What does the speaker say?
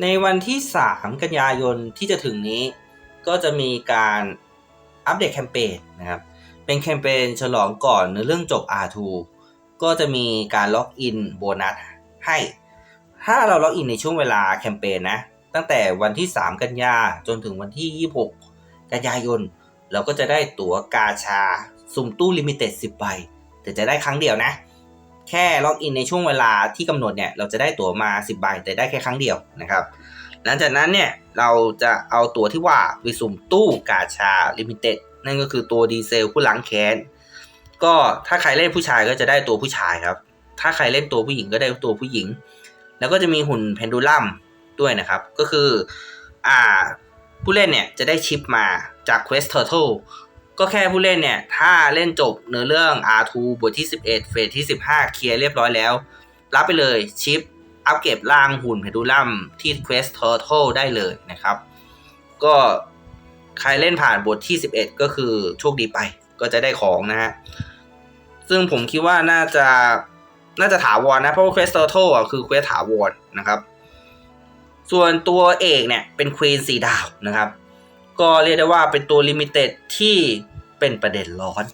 ในวันที่ 3 กันยายนที่จะถึงนี้ ก็จะมีการอัปเดตแคมเปญนะครับ เป็นแคมเปญฉลองก่อนในเรื่องจบ R2 ก็จะมีการล็อกอินโบนัสให้ ถ้าเราล็อกอินในช่วงเวลาแคมเปญนะ ตั้งแต่วันที่ 3 กันยาจนถึงวันที่ 26 กันยายน เราก็จะได้ตั๋วกาชา สุ่มตู้ลิมิเต็ด 10 ใบ แต่จะได้ครั้งเดียวนะ แค่ล็อกอินในช่วงเวลาที่กำหนดเนี่ยเราจะได้ตั๋วมา 10ใบแต่ได้แค่ครั้งเดียวนะครับหลังจากนั้นเนี่ยเราจะเอาตั๋วที่ว่าไปสุ่มตู้กาชาลิมิเต็ดนั่นก็คือตัวดีเซลผู้ล้างแค้นก็ถ้าใครเล่นผู้ชายก็จะได้ตัวผู้ชายครับ ถ้าใครเล่นตัวผู้หญิงก็ได้ตัวผู้หญิง แล้วก็จะมีหุ่นเพนดูลัมด้วยนะครับ ก็คืออ่าผู้เล่นเนี่ยจะได้ชิปมาจาก Quest Turtle ก็แค่ผู้เล่นเนี่ย ถ้าเล่นจบเนื้อเรื่อง R2 บทที่ 11 เฟสที่ 15 เคลียร์เรียบร้อยแล้ว รับไปเลยชิป อัปเกรดร่างหุ่นเพดูลัมที่ Quest Turtle ได้เลยนะครับ ก็ใครเล่นผ่านบทที่ 11 ก็คือโชคดีไป ก็จะได้ของนะฮะ ซึ่งผมคิดว่าน่าจะน่าจะถาวรนะเพราะว่า Quest Turtle อะคือ Quest ถาวรนะครับ ส่วนตัวเอกเนี่ยเป็นควีนสีดาวนะครับ ก็เรียกได้ว่าเป็นตัวลิมิเต็ดที่ เป็นประเด็นร้อน